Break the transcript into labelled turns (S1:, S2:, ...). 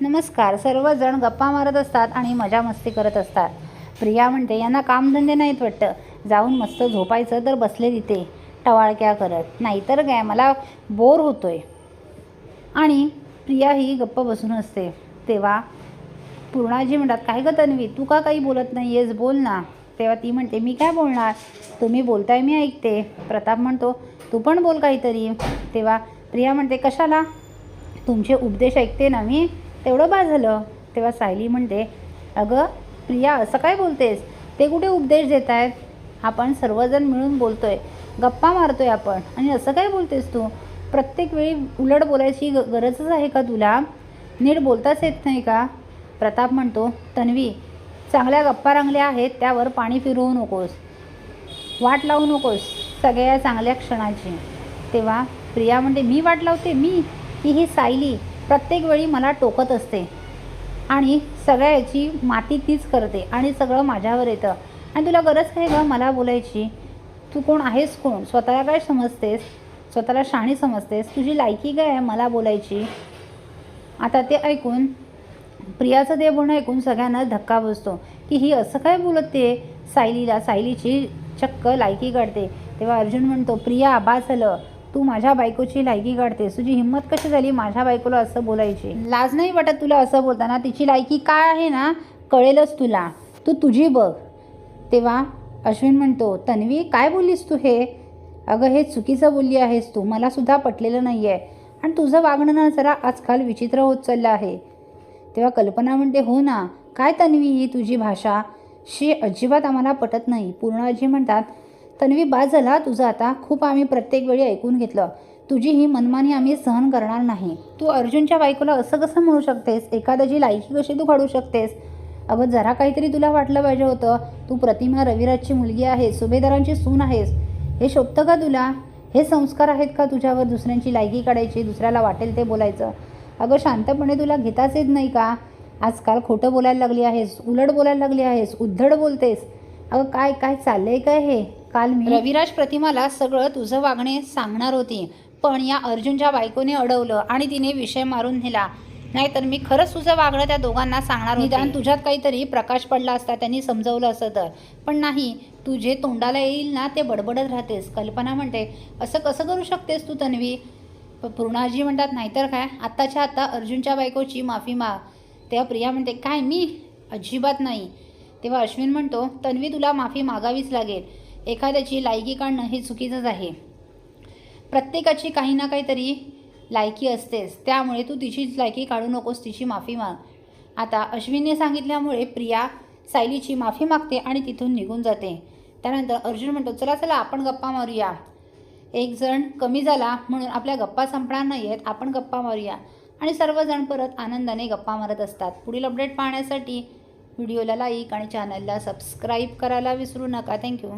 S1: नमस्कार. सर्वजण गप्पा मारत असतात आणि मजा मस्ती करत असतात. प्रिया म्हणते यांना कामधंदे नाहीत वाटतं. जाऊन मस्त झोपायचं तर बसले तिथे. टवाळक्या करत. नाहीतर काय मला बोर होतोय. आणि प्रिया ही गप्प बसून असते. तेव्हा पूर्णाजी म्हणतात काय गं तन्वी तू का काही बोलत नाही आहेस बोल ना. तेव्हा ती म्हणते मी काय बोलणार? तुम्ही बोलताय मी ऐकते. प्रताप म्हणतो तू पण बोल काहीतरी. तेव्हा प्रिया म्हणते कशाला? तुमचे उपदेश ऐकते ना मी? तेवढं बा झालं. तेव्हा सायली म्हणते अगं प्रिया असं काय बोलतेस? ते कुठे उपदेश देत आहेत आपण सर्वजण मिळून बोलतोय. गप्पा मारतोय आपण. आणि असं काय बोलतेस तू? प्रत्येक वेळी उलट बोलायची ग गरजच आहे का तुला? नीट बोलताच येत नाही का? प्रताप म्हणतो तन्वी चांगल्या गप्पा रंगल्या आहेत त्यावर पाणी फिरवू नकोस. वाट लावू नकोस सगळ्या चांगल्या क्षणाची. तेव्हा प्रिया म्हणते मी वाट लावते? मी? की ही सायली. प्रत्येक वेळी मला टोकत असते. आणि सगळ्या याची माती तीच करते आणि सगळं माझ्यावर येतं. आणि तुला गरज काय गं मला बोलायची? तू कोण आहेस कोण? स्वतःला काय समजतेस? स्वतःला शाणी समजतेस? तुझी लायकी काय आहे मला बोलायची? आता ते ऐकून प्रियाचं ते बोलणं ऐकून सगळ्यांना धक्का बसतो. की ही असं काय बोलते सायलीला सायलीची चक्क लायकी काढते. तेव्हा अर्जुन म्हणतो प्रिया बा झालं तू माझ्या बायकोची लायकी काढतेस. तुझी हिंमत कशी झाली माझ्या बायकोला असं बोलायची? लाज नाही वाटत तुला असं बोलताना? तिची लायकी काय आहे ना कळेलच तुला. तू तुझी बघ. तेव्हा अश्विन म्हणतो तन्वी काय बोललीस तू हे? अगं हे चुकीचं बोलली आहेस तू. मला सुद्धा पटलेलं नाही आहे आणि तुझं वागणं ना जरा आजकाल विचित्र होत चाललं आहे. तेव्हा कल्पना म्हणते हो ना. काय तन्वी ही तुझी भाषा? शी अजिबात आम्हाला पटत नाही. पूर्णाजी म्हणतात तन्वी बाद झाला तुझं आता खूप आम्ही प्रत्येक वेळी ऐकून घेतलं. तुझी ही मनमानी आम्ही सहन करणार नाही. तू अर्जुनच्या बायकोला असं कसं म्हणू शकतेस? एखाद्याची लायकी कशी तू काढू शकतेस? अगं जरा काहीतरी तुला वाटलं पाहिजे होतं. तू प्रतिमा रविराजची मुलगी आहेस सुभेदारांची सून आहेस. हे शोभतं का तुला? हे संस्कार आहेत का तुझ्यावर? दुसऱ्यांची लायकी काढायची दुसऱ्याला वाटेल ते बोलायचं? अगं शांतपणे तुला घेताच येत नाही का? आजकाल खोटं बोलायला लागली आहेस उलट बोलायला लागली आहेस उद्धड बोलतेस. अगं काय काय चाललंय काय हे? काल मी रविराज प्रतिमाला सगळं तुझं वागणे सांगणार होती. पण या अर्जुनच्या बायकोने अडवलं आणि तिने विषय मारून नेला. नाहीतर मी खरंच तुझं वागणं त्या दोघांना सांगणार निदान तुझ्यात काहीतरी प्रकाश पडला असता त्यांनी समजवलं असतं तर. पण नाही तू जे तोंडाला येईल ना ते बडबडत राहतेस. कल्पना म्हणते असं कसं करू शकतेस तू तन्वी? पूर्णाजी म्हणतात नाहीतर काय? आत्ताच्या आत्ता अर्जुनच्या बायकोची माफी माग. तेव्हा प्रिया म्हणते काय मी? अजिबात नाही. तेव्हा अश्विन म्हणतो तन्वी तुला माफी मागावीच लागेल. एखाद्याची लायकी काढणं हे चुकीचंच आहे. प्रत्येकाची काही ना काहीतरी लायकी असतेच. त्यामुळे तू तिचीच लायकी काढू नकोस तिची माफी माग. आता अश्विनने सांगितल्यामुळे प्रिया सायलीची माफी मागते आणि तिथून निघून जाते. त्यानंतर अर्जुन म्हणतो चला चला आपण गप्पा मारूया. एक जण कमी झाला म्हणून आपल्या गप्पा संपणार नाही आहेत आपण गप्पा मारूया. आणि सर्वजण परत आनंदाने गप्पा मारत असतात. पुढील अपडेट पाहण्यासाठी व्हिडिओला लाईक आणि चॅनलला सबस्क्राईब करायला विसरू नका. थँक्यू.